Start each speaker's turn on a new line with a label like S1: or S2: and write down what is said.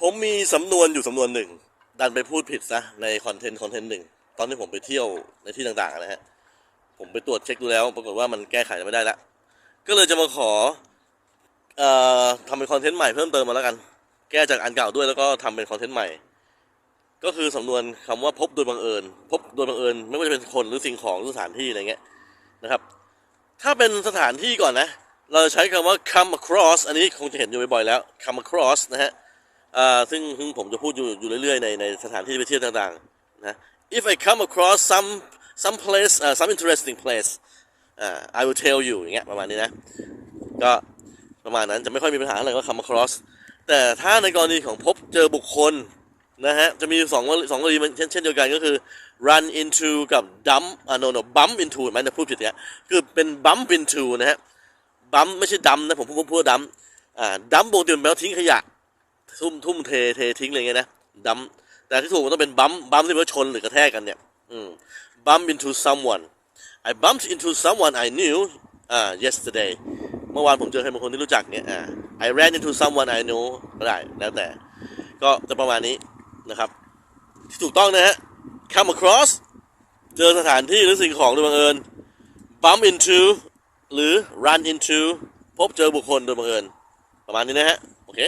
S1: ผมมีสำนวนอยู่สำนวนหนึ่ง ดันไปพูดผิดซะในคอนเทนต์คอนเทนต์หนึ่ง ตอนที่ผมไปเที่ยวในที่ต่างๆนะฮะ ผมไปตรวจเช็คดูแล้ว ปรากฏว่ามันแก้ไขไม่ได้ละก็เลยจะมาขอเอ่อทำเป็นคอนเทนต์ใหม่เพิ่มเติมมาแล้วกัน แก้จากอันเก่าด้วยแล้วก็ทำเป็นคอนเทนต์ใหม่ ก็คือสำนวนคำว่าพบโดยบังเอิญ พบโดยบังเอิญไม่ว่าจะเป็นคนหรือสิ่งของหรือสถานที่อะไรเงี้ยนะครับ ถ้าเป็นสถานที่ก่อนนะ เราจะใช้คำว่า come across อันนี้คงจะเห็นอยู่บ่อยๆแล้ว come across นะฮะ อ่าซึ่งซึ่งผมจะพูดอยู่อยู่เรื่อยๆในในสถานที่ไปเที่ยวต่างๆนะ if I come across some some place uh, some interesting place อ่า I will tell you อย่างเงี้ยประมาณนี้นะ ก็ประมาณนั้นจะไม่ค่อยมีปัญหาอะไรก็ come across แต่ถ้าในกรณีของพบเจอบุคคลนะฮะ จะมีสองสองกรณีเช่นเช่นเดียวกันก็คือ run into กับ dump อ่า no no bump into มันจะพูดผิดเนี่ยคือเป็น bump into นะฮะ bump ไม่ใช่ดำนะผมพูดพูดดำอ่า dump ปกติมันแปลว่าทิ้งขยะ ทุ่มทุ่มเทเททิ้งอะไรเงี้ยนะดัมแต่ที่ถูกมันต้องเป็นบัมบัมที่ว่าชนหรือกระแทกกันเนี่ยอืม bump into someone I bumped into someone I knew อ่า yesterday เมื่อวานผมเจอใครบางคนที่รู้จักเนี่ยอ่า I ran into someone I know ก็ได้แล้วแต่ ก็จะประมาณนี้นะครับ ที่ถูกต้องนะฮะ come across เจอสถานที่หรือสิ่งของโดยบังเอิญ bump into หรือ run into พบเจอบุคคลโดยบังเอิญประมาณนี้นะฮะ โอเค